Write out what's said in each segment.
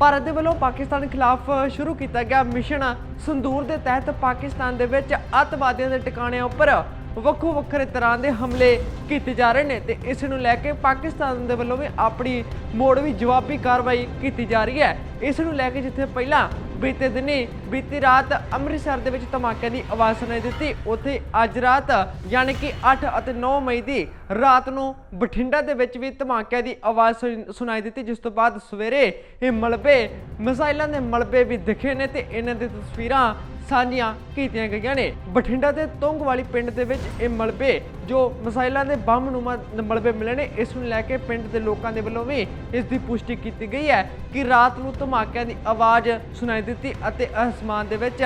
ਭਾਰਤ ਦੇ ਵੱਲੋਂ ਪਾਕਿਸਤਾਨ ਖਿਲਾਫ ਸ਼ੁਰੂ ਕੀਤਾ ਗਿਆ ਮਿਸ਼ਨ ਸੰਦੂਰ ਦੇ ਤਹਿਤ ਪਾਕਿਸਤਾਨ ਦੇ ਵਿੱਚ ਅੱਤਵਾਦੀਆਂ ਦੇ ਟਿਕਾਣਿਆਂ ਉੱਪਰ ਵੱਖੋ ਵੱਖਰੇ ਤਰ੍ਹਾਂ ਦੇ ਹਮਲੇ ਕੀਤੇ ਜਾ ਰਹੇ ਨੇ ਤੇ ਇਸ ਨੂੰ ਲੈ ਕੇ ਪਾਕਿਸਤਾਨ ਦੇ ਵੱਲੋਂ ਵੀ ਆਪਣੀ ਮੋੜ ਵੀ ਜਵਾਬੀ ਕਾਰਵਾਈ ਕੀਤੀ ਜਾ ਰਹੀ ਹੈ। ਇਸ ਨੂੰ ਲੈ ਕੇ ਜਿੱਥੇ ਪਹਿਲਾਂ ਬੀਤੇ ਦਿਨੀ ਬੀਤੀ ਰਾਤ ਅੰਮ੍ਰਿਤਸਰ ਦੇ ਵਿੱਚ ਧਮਾਕਿਆਂ ਦੀ ਆਵਾਜ਼ ਸੁਣਾਈ ਦਿੱਤੀ। ਉੱਥੇ ਅੱਜ ਰਾਤ ਯਾਨੀ ਕਿ 8 ਅਤੇ 9 ਮਈ ਦੀ ਰਾਤ ਨੂੰ ਬਠਿੰਡਾ ਦੇ ਵਿੱਚ ਵੀ ਧਮਾਕਿਆਂ ਦੀ ਆਵਾਜ਼ ਸੁਣ- ਸੁਣਾਈ ਦਿੱਤੀ, ਜਿਸ ਤੋਂ ਬਾਅਦ ਸਵੇਰੇ ਇਹ ਮਲਬੇ, ਮਿਸਾਈਲਾਂ ਦੇ ਮਲਬੇ ਵੀ ਦਿਖੇ ਨੇ ਤੇ ਇਹਨਾਂ ਦੀ ਤਸਵੀਰਾਂ ਸਾਂਝੀਆਂ ਕੀਤੀਆਂ ਗਈਆਂ ਨੇ। ਬਠਿੰਡਾ ਦੇ ਤੁੰਗ ਵਾਲੀ ਪਿੰਡ ਦੇ ਵਿੱਚ ਇਹ ਮਲਬੇ ਜੋ ਮਿਸਾਈਲਾਂ ਦੇ ਬੰਬ ਨੂਮਾ ਮਲਬੇ ਮਿਲੇ ਨੇ, ਇਸ ਨੂੰ ਲੈ ਕੇ ਪਿੰਡ ਦੇ ਲੋਕਾਂ ਦੇ ਵੱਲੋਂ ਵੀ ਇਸ ਦੀ ਪੁਸ਼ਟੀ ਕੀਤੀ ਗਈ ਹੈ ਕਿ ਰਾਤ ਨੂੰ ਧਮਾਕਿਆਂ ਦੀ ਆਵਾਜ਼ ਸੁਣਾਈ ਦਿੱਤੀ ਅਤੇ ਅਸਮਾਨ ਦੇ ਵਿੱਚ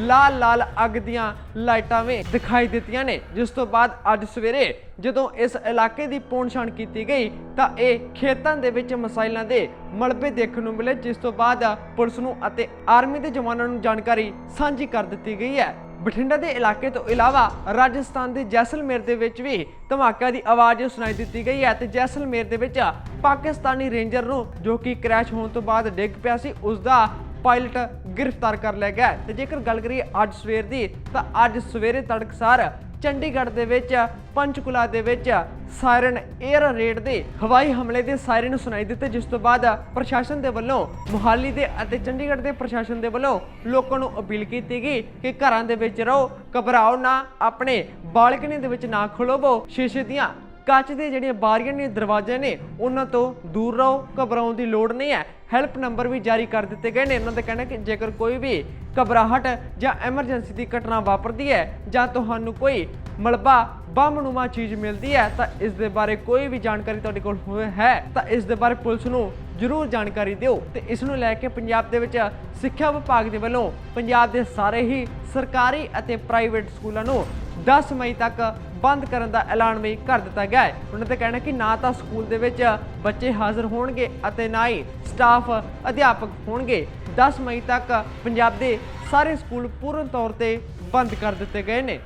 ਲਾਲ ਲਾਲ ਅੱਗ ਦੀਆਂ ਲਾਈਟਾਂ ਵੀ ਦਿਖਾਈ ਦਿੱਤੀਆਂ ਨੇ। ਜਿਸ ਤੋਂ ਬਾਅਦ ਅੱਜ ਸਵੇਰੇ ਜਦੋਂ ਇਸ ਇਲਾਕੇ ਦੀ ਪੋਣਛਾਣ ਕੀਤੀ ਗਈ, ਤਾਂ ਇਹ ਖੇਤਾਂ ਦੇ ਵਿੱਚ ਮਿਸਾਈਲਾਂ ਦੇ ਮਲਬੇ ਦੇਖਣ ਨੂੰ ਮਿਲੇ, ਜਿਸ ਤੋਂ ਬਾਅਦ ਪੁਲਿਸ ਨੂੰ ਅਤੇ ਆਰਮੀ ਦੇ ਜਵਾਨਾਂ ਨੂੰ ਜਾਣਕਾਰੀ ਸਾਂਝੀ ਕਰ ਦਿੱਤੀ ਗਈ ਹੈ। ਬਠਿੰਡਾ ਦੇ ਇਲਾਕੇ ਤੋਂ ਇਲਾਵਾ ਰਾਜਸਥਾਨ ਦੇ ਜੈਸਲਮੇਰ ਦੇ ਵਿੱਚ ਵੀ ਧਮਾਕਿਆਂ ਦੀ ਆਵਾਜ਼ ਸੁਣਾਈ ਦਿੱਤੀ ਗਈ ਹੈ ਤੇ ਜੈਸਲਮੇਰ ਦੇ ਵਿੱਚ ਪਾਕਿਸਤਾਨੀ ਰੇਂਜਰ ਨੂੰ ਜੋ ਕਿ ਕ੍ਰੈਸ਼ ਹੋਣ ਤੋਂ ਬਾਅਦ ਡਿੱਗ ਪਿਆ ਸੀ, ਉਸ ਦਾ ਪਾਇਲਟ ਗ੍ਰਿਫਤਾਰ ਕਰ ਲਿਆ ਗਿਆ ਹੈ। ਤੇ ਜੇਕਰ ਗੱਲ ਕਰੀਏ ਅੱਜ ਸਵੇਰ ਦੀ, ਤਾਂ ਅੱਜ ਸਵੇਰੇ ਤੜਕਸਾਰ ਚੰਡੀਗੜ੍ਹ ਦੇ ਵਿੱਚ, ਪੰਚਕੁਲਾ ਦੇ ਵਿੱਚ ਸਾਇਰਨ 에ਅਰ ਰੇਡ ਦੇ ਹਵਾਈ ਹਮਲੇ ਦੇ ਸਾਇਰਨ ਸੁਣਾਈ ਦਿੱਤੇ, ਜਿਸ ਤੋਂ ਬਾਅਦ ਪ੍ਰਸ਼ਾਸਨ ਦੇ ਵੱਲੋਂ ਮੁਹਾਲੀ ਦੇ ਅਤੇ ਚੰਡੀਗੜ੍ਹ ਦੇ ਪ੍ਰਸ਼ਾਸਨ ਦੇ ਵੱਲੋਂ ਲੋਕਾਂ ਨੂੰ ਅਪੀਲ ਕੀਤੀ ਗਈ ਕਿ ਘਰਾਂ ਦੇ ਵਿੱਚ ਰਹੋ, ਘਬਰਾਓ ਨਾ, ਆਪਣੇ ਬਾਲਕਨੀ ਦੇ ਵਿੱਚ ਨਾ ਖਲੋਵੋ। ਸ਼ੀਸ਼ੇ ਦੀਆਂ ਕੱਚ ਦੇ ਜਿਹੜੀਆਂ ਬਾਰੀਆਂ ਨੇ, ਦਰਵਾਜ਼ੇ ਨੇ, ਉਹਨਾਂ ਤੋਂ ਦੂਰ ਰਹੋ, ਘਬਰਾਉਣ ਦੀ ਲੋੜ ਨਹੀਂ ਹੈ। ਹੈਲਪ ਨੰਬਰ ਵੀ ਜਾਰੀ ਕਰ ਦਿੱਤੇ ਗਏ ਨੇ। ਉਹਨਾਂ ਦਾ ਕਹਿਣਾ ਕਿ ਜੇਕਰ ਕੋਈ ਵੀ ਘਬਰਾਹਟ ਜਾਂ ਐਮਰਜੈਂਸੀ ਦੀ ਘਟਨਾ ਵਾਪਰਦੀ ਹੈ ਜਾਂ ਤੁਹਾਨੂੰ ਕੋਈ ਮਲਬਾ ਬੰਮਨੁਮਾ ਚੀਜ਼ ਮਿਲਦੀ ਹੈ, ਤਾਂ ਇਸ ਦੇ ਬਾਰੇ ਕੋਈ ਵੀ ਜਾਣਕਾਰੀ ਤੁਹਾਡੇ ਕੋਲ ਹੋਵੇ ਹੈ, ਤਾਂ ਇਸ ਦੇ ਬਾਰੇ ਪੁਲਿਸ ਨੂੰ ਜ਼ਰੂਰ ਜਾਣਕਾਰੀ ਦਿਓ ਤੇ ਇਸ ਨੂੰ ਲੈ ਕੇ ਪੰਜਾਬ ਦੇ ਵਿੱਚ ਸਿੱਖਿਆ ਵਿਭਾਗ ਦੇ ਵੱਲੋਂ ਪੰਜਾਬ ਦੇ ਸਾਰੇ ਹੀ ਸਰਕਾਰੀ ਅਤੇ ਪ੍ਰਾਈਵੇਟ ਸਕੂਲਾਂ ਨੂੰ 10 ਮਈ ਤੱਕ ਬੰਦ ਕਰਨ ਦਾ ਐਲਾਨ ਵੀ ਕਰ ਦਿੱਤਾ ਗਿਆ ਹੈ। ਉਹਨਾਂ ਦਾ ਕਹਿਣਾ ਕਿ ਨਾ ਤਾਂ ਸਕੂਲ ਦੇ ਵਿੱਚ ਬੱਚੇ ਹਾਜ਼ਰ ਹੋਣਗੇ ਅਤੇ ਨਾ ਹੀ ਸਟਾਫ ਅਧਿਆਪਕ ਹੋਣਗੇ। 10 ਮਈ ਤੱਕ ਪੰਜਾਬ ਦੇ ਸਾਰੇ ਸਕੂਲ ਪੂਰਨ ਤੌਰ ਤੇ ਬੰਦ ਕਰ ਦਿੱਤੇ ਗਏ ਨੇ।